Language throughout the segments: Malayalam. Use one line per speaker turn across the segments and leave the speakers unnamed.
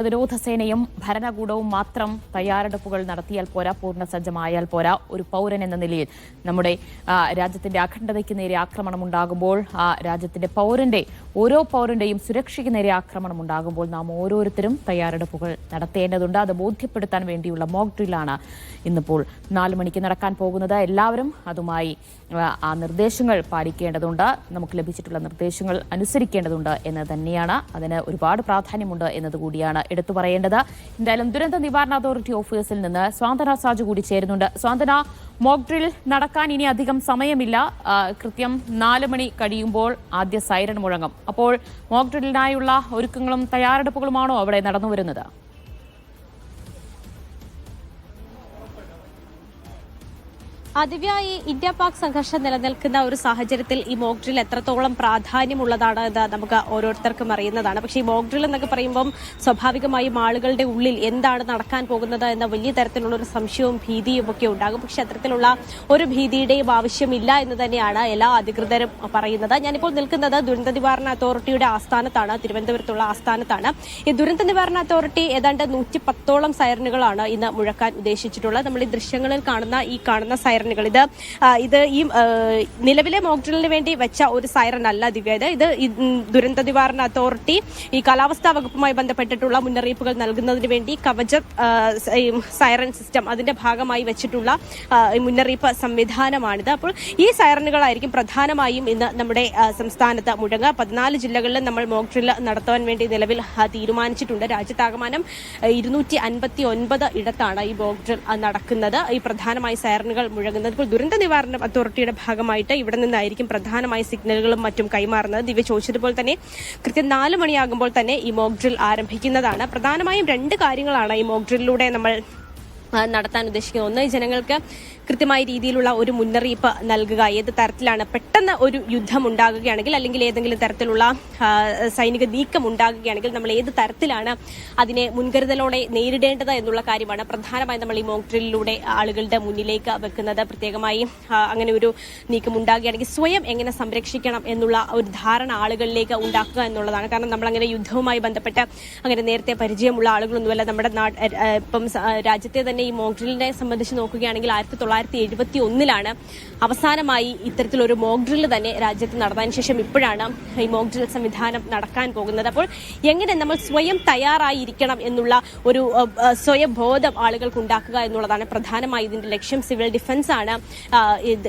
പ്രതിരോധ സേനയും ഭരണകൂടവും മാത്രം തയ്യാറെടുപ്പുകൾ നടത്തിയാൽ പോരാ പൂർണ സജ്ജമായാൽ പോരാ. ഒരു പൗരൻ എന്ന നിലയിൽ നമ്മുടെ രാജ്യത്തിന്റെ അഖണ്ഡതയ്ക്ക് നേരെ ആക്രമണം ഉണ്ടാകുമ്പോൾ ആ രാജ്യത്തിന്റെ പൗരന്റെ ഓരോ പൗരന്റെയും സുരക്ഷയ്ക്ക് നേരെ ആക്രമണം ഉണ്ടാകുമ്പോൾ നാം ഓരോരുത്തരും തയ്യാറെടുപ്പുകൾ നടത്തേണ്ടതുണ്ട്. അത് ബോധ്യപ്പെടുത്താൻ വേണ്ടിയുള്ള മോക്ക് ഡ്രില്ലാണ് ഇന്നിപ്പോൾ നാല് മണിക്ക് നടക്കാൻ പോകുന്നത്. എല്ലാവരും അതുമായി ആ, ആ നിർദ്ദേശങ്ങൾ പാലിക്കേണ്ടതുണ്ട്. നമുക്ക് ലഭിച്ചിട്ടുള്ള നിർദ്ദേശങ്ങൾ അനുസരിക്കേണ്ടതുണ്ട് എന്ന് തന്നെയാണ്. അതിന് ഒരുപാട് പ്രാധാന്യമുണ്ട് എന്നതുകൂടിയാണ് എടുത്തു പറയേണ്ടത്. എന്തായാലും ദുരന്ത നിവാരണ അതോറിറ്റി ഓഫീസിൽ നിന്ന് സ്വാന്തന സാജു കൂടി ചേരുന്നുണ്ട്. സ്വാന്തന മോക്ക് ഡ്രിൽ നടക്കാൻ ഇനി അധികം സമയമില്ല. കൃത്യം നാല് മണി കഴിയുമ്പോൾ ആദ്യ സൈറൺ മുഴങ്ങും. അപ്പോൾ മോക്ക് ഡ്രില്ലിനായുള്ള ഒരുക്കങ്ങളും തയ്യാറെടുപ്പുകളുമാണോ അവിടെ നടന്നു വരുന്നത്
ദിവ്യ ഈ ഇന്ത്യ പാക് സംഘർഷം നിലനിൽക്കുന്ന ഒരു സാഹചര്യത്തിൽ ഈ മോക് ഡ്രിൽ എത്രത്തോളം പ്രാധാന്യമുള്ളതാണ് എന്ന് നമുക്ക് ഓരോരുത്തർക്കും അറിയുന്നതാണ്. പക്ഷേ ഈ മോക് ഡ്രിൽ എന്നൊക്കെ പറയുമ്പം സ്വാഭാവികമായും ആളുകളുടെ ഉള്ളിൽ എന്താണ് നടക്കാൻ പോകുന്നത് എന്ന വലിയ തരത്തിലുള്ള ഒരു സംശയവും ഭീതിയും ഒക്കെ ഉണ്ടാകും. പക്ഷെ അത്തരത്തിലുള്ള ഒരു ഭീതിയുടെയും ആവശ്യമില്ല എന്ന് തന്നെയാണ് എല്ലാ അധികൃതരും പറയുന്നത്. ഞാനിപ്പോൾ നിൽക്കുന്നത് ദുരന്ത നിവാരണ അതോറിറ്റിയുടെ ആസ്ഥാനത്താണ് തിരുവനന്തപുരത്തുള്ള ആസ്ഥാനത്താണ്. ഈ ദുരന്ത നിവാരണ അതോറിറ്റി ഏതാണ്ട് നൂറ്റി പത്തോളം സൈറനുകളാണ് ഇന്ന് മുഴക്കാൻ ഉദ്ദേശിച്ചിട്ടുള്ളത്. നമ്മൾ ഈ ദൃശ്യങ്ങളിൽ കാണുന്ന ഈ കാണുന്ന സൈറനുകൾ ഇത് ഇത് ഈ നിലവിലെ മോക്ഡ്രിലിന് വേണ്ടി വെച്ച ഒരു സൈറൻ അല്ല ദിവ്യ ഇത്. ഇത് ദുരന്ത നിവാരണ അതോറിറ്റി ഈ കാലാവസ്ഥാ വകുപ്പുമായി ബന്ധപ്പെട്ടിട്ടുള്ള മുന്നറിയിപ്പുകൾ നൽകുന്നതിന് വേണ്ടി കവച സൈറൻ സിസ്റ്റം അതിന്റെ ഭാഗമായി വെച്ചിട്ടുള്ള മുന്നറിയിപ്പ് സംവിധാനമാണിത്. അപ്പോൾ ഈ സൈറനുകളായിരിക്കും പ്രധാനമായും ഇന്ന് നമ്മുടെ സംസ്ഥാനത്ത് മുഴങ്ങുക പതിനാല് ജില്ലകളിലും നമ്മൾ മോക്ക് നടത്താൻ വേണ്ടി നിലവിൽ തീരുമാനിച്ചിട്ടുണ്ട്. രാജ്യത്താകമാനം ഇരുന്നൂറ്റി അൻപത്തി ഒൻപത് ഇടത്താണ് ഈ മോക്ക് ഡ്രിൽ നടക്കുന്നത്. ഈ പ്രധാനമായി സൈറനുകൾ മുഴങ്ങുന്നത് ഇപ്പോൾ ദുരന്ത നിവാരണ അതോറിറ്റിയുടെ ഭാഗമായിട്ട് ഇവിടെ നിന്നായിരിക്കും പ്രധാനമായി സിഗ്നലുകളും മറ്റും കൈമാറുന്നത്. ദിവ്യ ചോദിച്ചതുപോലെ തന്നെ കൃത്യം നാല് മണിയാകുമ്പോൾ തന്നെ ഈ മോക്ക് ഡ്രിൽ ആരംഭിക്കുന്നതാണ്. പ്രധാനമായും രണ്ട് കാര്യങ്ങളാണ് ഈ മോക്ക് ഡ്രില്ലിലൂടെ നമ്മൾ നടത്താൻ ഉദ്ദേശിക്കുന്നത്. ഒന്ന് ജനങ്ങൾക്ക് കൃത്യമായ രീതിയിലുള്ള ഒരു മുന്നറിയിപ്പ് നൽകുക. ഏത് തരത്തിലാണ് പെട്ടെന്ന് ഒരു യുദ്ധം ഉണ്ടാകുകയാണെങ്കിൽ അല്ലെങ്കിൽ ഏതെങ്കിലും തരത്തിലുള്ള സൈനിക നീക്കം ഉണ്ടാകുകയാണെങ്കിൽ നമ്മൾ ഏത് തരത്തിലാണ് അതിനെ മുൻകരുതലോടെ നേരിടേണ്ടത് എന്നുള്ള കാര്യമാണ് പ്രധാനമായും നമ്മൾ ഈ മോക്ക് ഡ്രില്ലിലൂടെ ആളുകളുടെ മുന്നിലേക്ക് വെക്കുന്നത്. പ്രത്യേകമായി അങ്ങനെ ഒരു നീക്കം ഉണ്ടാകുകയാണെങ്കിൽ സ്വയം എങ്ങനെ സംരക്ഷിക്കണം എന്നുള്ള ഒരു ധാരണ ആളുകളിലേക്ക് ഉണ്ടാക്കുക എന്നുള്ളതാണ്. കാരണം നമ്മൾ അങ്ങനെ യുദ്ധവുമായി ബന്ധപ്പെട്ട് അങ്ങനെ നേരത്തെ പരിചയമുള്ള ആളുകളൊന്നുമല്ല നമ്മുടെ നാട് ഇപ്പം രാജ്യത്തെ തന്നെ ഈ മോക്ക് ഡ്രില്ലിനെ സംബന്ധിച്ച് നോക്കുകയാണെങ്കിൽ ആയിരത്തി തൊള്ളായിരത്തി എഴുപത്തി ഒന്നിലാണ് അവസാനമായി ഇത്തരത്തിലൊരു മോക്ക് ഡ്രില്ല് തന്നെ രാജ്യത്ത് നടന്നതിന് ശേഷം ഇപ്പോഴാണ് ഈ മോക്ക് ഡ്രിൽ സംവിധാനം നടക്കാൻ പോകുന്നത്. അപ്പോൾ എങ്ങനെ നമ്മൾ സ്വയം തയ്യാറായിരിക്കണം എന്നുള്ള ഒരു സ്വയബോധം ആളുകൾക്ക് ഉണ്ടാക്കുക എന്നുള്ളതാണ് പ്രധാനമായി ഇതിന്റെ ലക്ഷ്യം. സിവിൽ ഡിഫൻസ് ആണ്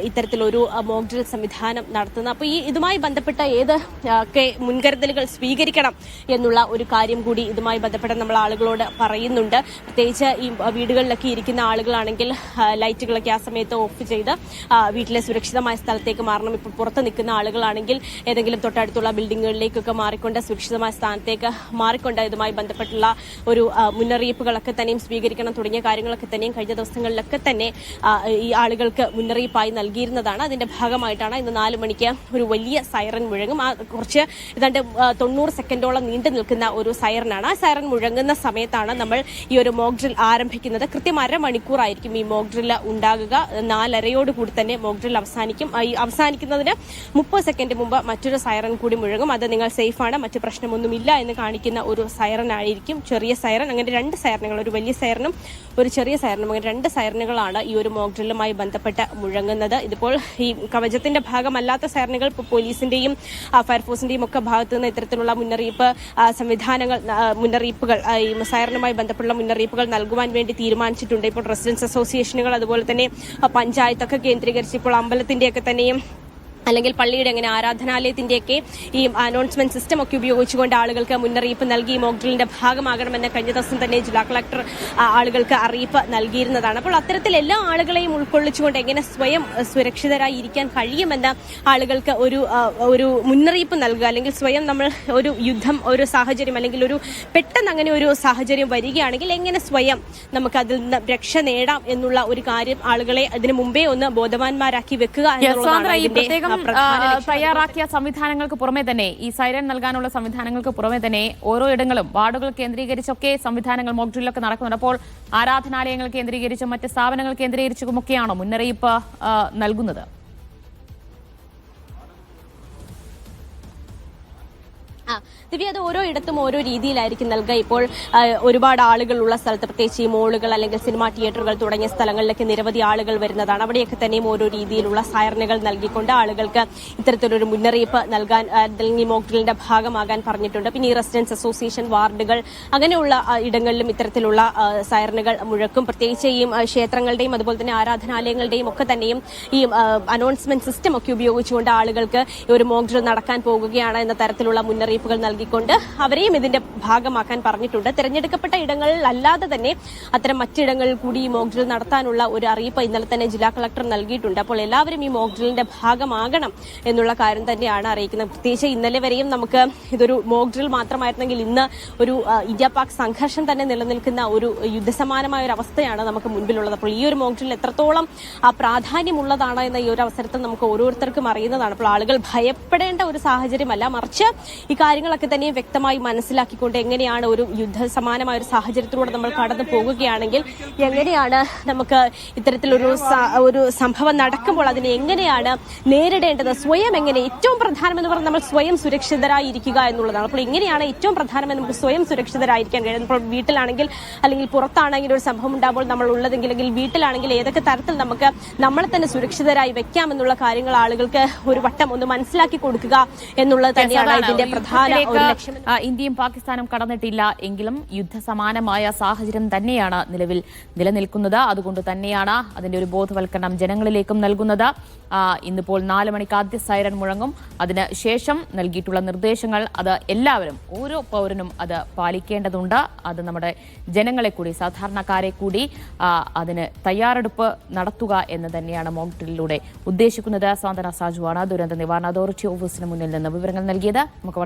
ഇത്തരത്തിലൊരു മോക്ക് ഡ്രിൽ സംവിധാനം നടത്തുന്നത്. അപ്പോൾ ഈ ഇതുമായി ബന്ധപ്പെട്ട ഏത് മുൻകരുതലുകൾ സ്വീകരിക്കണം എന്നുള്ള ഒരു കാര്യം കൂടി ഇതുമായി ബന്ധപ്പെട്ട് നമ്മൾ ആളുകളോട് പറയുന്നുണ്ട്. പ്രത്യേകിച്ച് ഈ വീടുകളിലൊക്കെ ഇരിക്കുന്ന ആളുകളാണെങ്കിൽ ആ, ആ സമയത്ത് ഓഫ് ചെയ്ത് വീട്ടിലെ സുരക്ഷിതമായ സ്ഥലത്തേക്ക് മാറണം. ഇപ്പോൾ പുറത്ത് നിൽക്കുന്ന ആളുകളാണെങ്കിൽ ഏതെങ്കിലും തൊട്ടടുത്തുള്ള ബിൽഡിങ്ങുകളിലേക്കൊക്കെ മാറിക്കൊണ്ട് സുരക്ഷിതമായ സ്ഥാനത്തേക്ക് മാറിക്കൊണ്ട് ഇതുമായി ബന്ധപ്പെട്ടുള്ള ഒരു മുന്നറിയിപ്പുകളൊക്കെ തന്നെയും സ്വീകരിക്കണം തുടങ്ങിയ കാര്യങ്ങളൊക്കെ തന്നെയും കഴിഞ്ഞ ദിവസങ്ങളിലൊക്കെ തന്നെ ഈ ആളുകൾക്ക് മുന്നറിയിപ്പായി നൽകിയിരുന്നതാണ്. അതിന്റെ ഭാഗമായിട്ടാണ് ഇന്ന് നാല് മണിക്ക് ഒരു വലിയ സൈറൻ മുഴങ്ങും. ആ കുറച്ച് ഏതാണ്ട് തൊണ്ണൂറ് സെക്കൻഡോളം നീണ്ടു നിൽക്കുന്ന ഒരു സൈറനാണ്. ആ സൈറൻ മുഴങ്ങുന്ന സമയത്താണ് നമ്മൾ ഈ ഒരു മോക് ഡ്രിൽ ആരംഭിക്കുന്നത്. കൃത്യം അരമണിക്കൂറായിരിക്കും ഈ മോക് ഡ്രിൽ ഉണ്ടാകുക നാലരയോട് കൂടി തന്നെ മോക്ക് ഡ്രിൽ അവസാനിക്കും. അവസാനിക്കുന്നതിന് മുപ്പത് സെക്കൻഡ് മുമ്പ് മറ്റൊരു സൈറൻ കൂടി മുഴങ്ങും. അത് നിങ്ങൾ സേഫാണ് മറ്റ് പ്രശ്നമൊന്നുമില്ല എന്ന് കാണിക്കുന്ന ഒരു സൈറൻ ആയിരിക്കും. ചെറിയ സൈറൻ അങ്ങനെ രണ്ട് സൈറനുകൾ ഒരു വലിയ സൈറനും ഒരു ചെറിയ സൈറനും അങ്ങനെ രണ്ട് സൈറനുകളാണ് ഈ ഒരു മോക്ക് ഡ്രില്ലുമായി ബന്ധപ്പെട്ട് മുഴങ്ങുന്നത്. ഇതിപ്പോൾ ഈ കവചത്തിന്റെ ഭാഗമല്ലാത്ത സൈറനുകൾ പോലീസിന്റെയും ഫയർഫോഴ്സിന്റെയും ഒക്കെ ഭാഗത്തു നിന്ന് ഇത്തരത്തിലുള്ള മുന്നറിയിപ്പ് സംവിധാനങ്ങൾ മുന്നറിയിപ്പുകൾ ഈ സൈറനുമായി ബന്ധപ്പെട്ടുള്ള മുന്നറിയിപ്പുകൾ നൽകുവാൻ വേണ്ടി തീരുമാനിച്ചിട്ടുണ്ട്. ഇപ്പോൾ റെസിഡൻസ് അസോസിയേഷനുകൾ അതുപോലെ തന്നെ പഞ്ചായത്തൊക്കെ കേന്ദ്രീകരിച്ച് ഇപ്പോൾ അമ്പലത്തിന്റെയൊക്കെ തന്നെയും അല്ലെങ്കിൽ പള്ളിയുടെ അങ്ങനെ ആരാധനാലയത്തിന്റെയൊക്കെ ഈ അനൗൺസ്മെന്റ് സിസ്റ്റം ഒക്കെ ഉപയോഗിച്ചുകൊണ്ട് ആളുകൾക്ക് മുന്നറിയിപ്പ് നൽകി മോക്ഡ്രിലിന്റെ ഭാഗമാകണമെന്ന് കഴിഞ്ഞ ദിവസം തന്നെ ജില്ലാ കളക്ടർ ആളുകൾക്ക് അറിയിപ്പ് നൽകിയിരുന്നതാണ്. അപ്പോൾ അത്തരത്തിൽ എല്ലാ ആളുകളെയും ഉൾക്കൊള്ളിച്ചുകൊണ്ട് എങ്ങനെ സ്വയം സുരക്ഷിതരായി ഇരിക്കാൻ കഴിയുമെന്ന് ആളുകൾക്ക് ഒരു ഒരു മുന്നറിയിപ്പ് നൽകുക അല്ലെങ്കിൽ സ്വയം നമ്മൾ ഒരു യുദ്ധം ഒരു സാഹചര്യം അല്ലെങ്കിൽ ഒരു പെട്ടെന്ന് അങ്ങനെ ഒരു സാഹചര്യം വരികയാണെങ്കിൽ എങ്ങനെ സ്വയം നമുക്ക് അതിൽ നിന്ന് രക്ഷ നേടാം എന്നുള്ള ഒരു കാര്യം ആളുകളെ അതിനു മുമ്പേ ഒന്ന് ബോധവാന്മാരാക്കി വെക്കുക എന്നുള്ളതാണ് ഇതിന്റെ
തയ്യാറാക്കിയ സംവിധാനങ്ങൾക്ക് പുറമെ തന്നെ ഈ സൈറൻ നൽകാനുള്ള സംവിധാനങ്ങൾക്ക് പുറമെ തന്നെ ഓരോ ഇടങ്ങളും വാർഡുകൾ കേന്ദ്രീകരിച്ചൊക്കെ സംവിധാനങ്ങൾ മോക്ക് ഡ്രില്ലൊക്കെ നടക്കുന്നുണ്ട്. അപ്പോൾ ആരാധനാലയങ്ങൾ കേന്ദ്രീകരിച്ചും മറ്റ് സ്ഥാപനങ്ങൾ കേന്ദ്രീകരിച്ചുമൊക്കെയാണോ മുന്നറിയിപ്പ് നൽകുന്നത്?
ദിവ്യ അത് ഓരോ ഇടത്തും ഓരോ രീതിയിലായിരിക്കും നൽകുക. ഇപ്പോൾ ഒരുപാട് ആളുകൾ ഉള്ള സ്ഥലത്ത് പ്രത്യേകിച്ച് ഈ മോളുകൾ അല്ലെങ്കിൽ സിനിമാ തിയേറ്ററുകൾ തുടങ്ങിയ സ്ഥലങ്ങളിലേക്ക് നിരവധി ആളുകൾ വരുന്നതാണ്. അവിടെയൊക്കെ തന്നെയും ഓരോ രീതിയിലുള്ള സൈറനുകൾ നൽകിക്കൊണ്ട് ആളുകൾക്ക് ഇത്തരത്തിലൊരു മുന്നറിയിപ്പ് നൽകാൻ അല്ലെങ്കിൽ മോക്ക് ഡ്രില്ലിന്റെ ഭാഗമാകാൻ പറഞ്ഞിട്ടുണ്ട്. പിന്നെ ഈ റെസിഡൻസ് അസോസിയേഷൻ വാർഡുകൾ അങ്ങനെയുള്ള ഇടങ്ങളിലും ഇത്തരത്തിലുള്ള സൈറനുകൾ മുഴക്കും. പ്രത്യേകിച്ച് ഈ ക്ഷേത്രങ്ങളുടെയും അതുപോലെ തന്നെ ആരാധനാലയങ്ങളുടെയും ഒക്കെ തന്നെയും ഈ അനൗൺസ്മെന്റ് സിസ്റ്റം ഒക്കെ ഉപയോഗിച്ചുകൊണ്ട് ആളുകൾക്ക് ഒരു മോക്ക് ഡ്രിൽ നടക്കാൻ പോകുകയാണ് എന്ന തരത്തിലുള്ള മുന്നറിയിപ്പുകൾ നൽകിക്കൊണ്ട് അവരെയും ഇതിന്റെ ഭാഗമാക്കാൻ പറഞ്ഞിട്ടുണ്ട്. തെരഞ്ഞെടുക്കപ്പെട്ട ഇടങ്ങളിൽ അല്ലാതെ തന്നെ അത്തരം മറ്റിടങ്ങളിൽ കൂടി ഈ മോക്ക് ഡ്രിൽ നടത്താനുള്ള ഒരു അറിയിപ്പ് ഇന്നലെ തന്നെ ജില്ലാ കളക്ടർ നൽകിയിട്ടുണ്ട്. അപ്പോൾ എല്ലാവരും ഈ മോക്ക് ഡ്രില്ലിന്റെ ഭാഗമാകണം എന്നുള്ള കാര്യം തന്നെയാണ് അറിയിക്കുന്നത്. പ്രത്യേകിച്ച് ഇന്നലെ വരെയും നമുക്ക് ഇതൊരു മോക്ക് ഡ്രിൽ മാത്രമായിരുന്നെങ്കിൽ ഇന്ന് ഒരു ഇന്ത്യ പാക് സംഘർഷം തന്നെ നിലനിൽക്കുന്ന ഒരു യുദ്ധസമാനമായ ഒരു അവസ്ഥയാണ് നമുക്ക് മുൻപിലുള്ളത്. അപ്പോൾ ഈ ഒരു മോക്ക് ഡ്രിൽ എത്രത്തോളം പ്രാധാന്യമുള്ളതാണ് എന്ന ഈ ഒരു അവസരത്തിൽ നമുക്ക് ഓരോരുത്തർക്കും അറിയുന്നതാണ്. അപ്പോൾ ആളുകൾ ഭയപ്പെടേണ്ട ഒരു സാഹചര്യമല്ല. മറിച്ച് ഈ കാര്യങ്ങളൊക്കെ തന്നെ വ്യക്തമായി മനസ്സിലാക്കിക്കൊണ്ട് എങ്ങനെയാണ് ഒരു യുദ്ധ സമാനമായ ഒരു സാഹചര്യത്തിലൂടെ നമ്മൾ കടന്നു പോകുകയാണെങ്കിൽ എങ്ങനെയാണ് നമുക്ക് ഇത്തരത്തിലൊരു ഒരു സംഭവം നടക്കുമ്പോൾ അതിനെ എങ്ങനെയാണ് നേരിടേണ്ടത് സ്വയം എങ്ങനെ ഏറ്റവും പ്രധാനമെന്ന് പറഞ്ഞാൽ നമ്മൾ സ്വയം സുരക്ഷിതരായിരിക്കുക എന്നുള്ളതാണ്. അപ്പോൾ എങ്ങനെയാണ് ഏറ്റവും പ്രധാനമെന്ന് നമുക്ക് സ്വയം സുരക്ഷിതരായിരിക്കാൻ കഴിയുന്നത്. ഇപ്പോൾ വീട്ടിലാണെങ്കിൽ അല്ലെങ്കിൽ പുറത്താണെങ്കിൽ ഒരു സംഭവം ഉണ്ടാകുമ്പോൾ നമ്മൾ ഉള്ളതെങ്കിൽ അല്ലെങ്കിൽ വീട്ടിലാണെങ്കിൽ ഏതൊക്കെ തരത്തിൽ നമുക്ക് നമ്മളെ തന്നെ സുരക്ഷിതരായി വെക്കാം എന്നുള്ള കാര്യങ്ങൾ ആളുകൾക്ക് ഒരു വട്ടം ഒന്ന് മനസ്സിലാക്കി കൊടുക്കുക എന്നുള്ളത് തന്നെയാണ് ഇതിന്റെ പ്രധാന
യുദ്ധത്തിലേക്ക്, ഇന്ത്യയും പാകിസ്ഥാനും കടന്നിട്ടില്ല. എങ്കിലും യുദ്ധസമാനമായ സാഹചര്യം തന്നെയാണ് നിലവിൽ നിലനിൽക്കുന്നത്. അതുകൊണ്ട് തന്നെയാണ് അതിന്റെ ഒരു ബോധവൽക്കരണം ജനങ്ങളിലേക്കും നൽകുന്നത്. ഇന്നിപ്പോൾ നാല് മണിക്ക് ആദ്യ സൈറൻ മുഴങ്ങും. അതിന് ശേഷം നൽകിയിട്ടുള്ള നിർദ്ദേശങ്ങൾ അത് എല്ലാവരും ഓരോ പൗരനും അത് പാലിക്കേണ്ടതുണ്ട്. അത് നമ്മുടെ ജനങ്ങളെ കൂടി സാധാരണക്കാരെ കൂടി അതിന് തയ്യാറെടുപ്പ് നടത്തുക എന്ന് തന്നെയാണ് മോക്ടിലൂടെ ഡ്രില്ലിലൂടെ ഉദ്ദേശിക്കുന്നത്. സാന്ത്വന സാജുവാണ്. ദുരന്ത നിവാരണ അതോറിറ്റി ഓഫീസിന് മുന്നിൽ നിന്ന് വിവരങ്ങൾ നൽകിയത്. നമുക്ക്